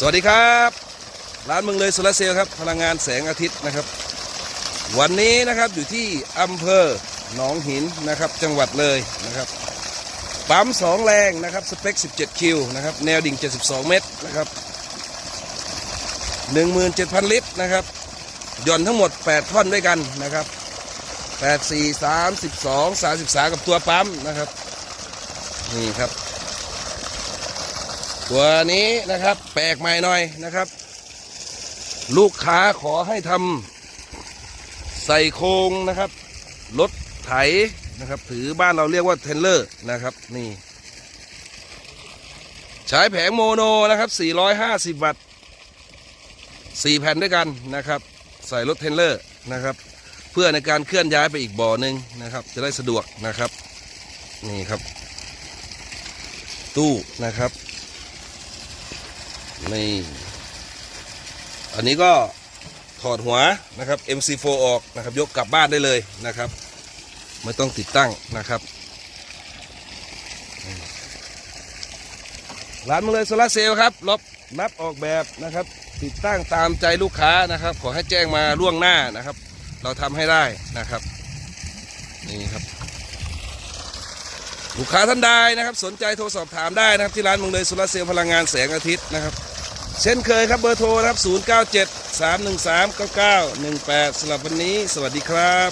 สวัสดีครับ ร้านเมืองเลยโซลาร์เซลล์ครับ พลังงานแสงอาทิตย์นะครับ วันนี้นะครับอยู่ที่อำเภอหนองหินนะครับ จังหวัดเลยนะครับ ปั๊มสองแรงนะครับ สเปค 17 คิวนะครับ แนวดิ่ง 72 เมตรนะครับ 17,000 ลิตรนะครับหย่อนทั้งหมด 8 ท่อนด้วยกันนะครับ 8 4 32 33 กับตัวปั๊มนะครับ นี่ครับ ตัวนี้นะครับ แปลกใหม่หน่อยนะครับ ลูกค้าขอให้ทำใส่โครงนะครับรถไถนะครับ ถือบ้านเราเรียกว่าเทรลเลอร์นะครับนี่ใช้แผงโมโนนะครับ 450 วัตต์4แผ่นด้วยกันนะครับ ใส่รถเทรลเลอร์นะครับ เพื่อในการเคลื่อนย้ายไปอีกบ่อหนึ่งนะครับ จะได้สะดวกนะครับ นี่ครับ ตู้นะครับ นี่อันนี้ก็ถอดหัวนะครับ MC4 ออกนะครับ ยกกลับบ้านได้เลยนะครับ ไม่ต้องติดตั้งนะครับร้านมาเลยโซลาร์เซลล์ครับรบรับออกแบบนะครับ ติดตั้งตามใจลูกค้านะครับ ขอให้แจ้งมาล่วงหน้านะครับ เราทำให้ได้นะครับ นี่ครับ ลูกค้าท่านใดนะครับ สนใจโทรสอบถามได้นะครับ ที่ร้านมืองเลยโซลาร์เซลล์พลังงานแสงอาทิตย์นะครับ เช่นเคยครับเบอร์โทรนะครับ 097 313 9918สำหรับวันนี้ สวัสดีครับ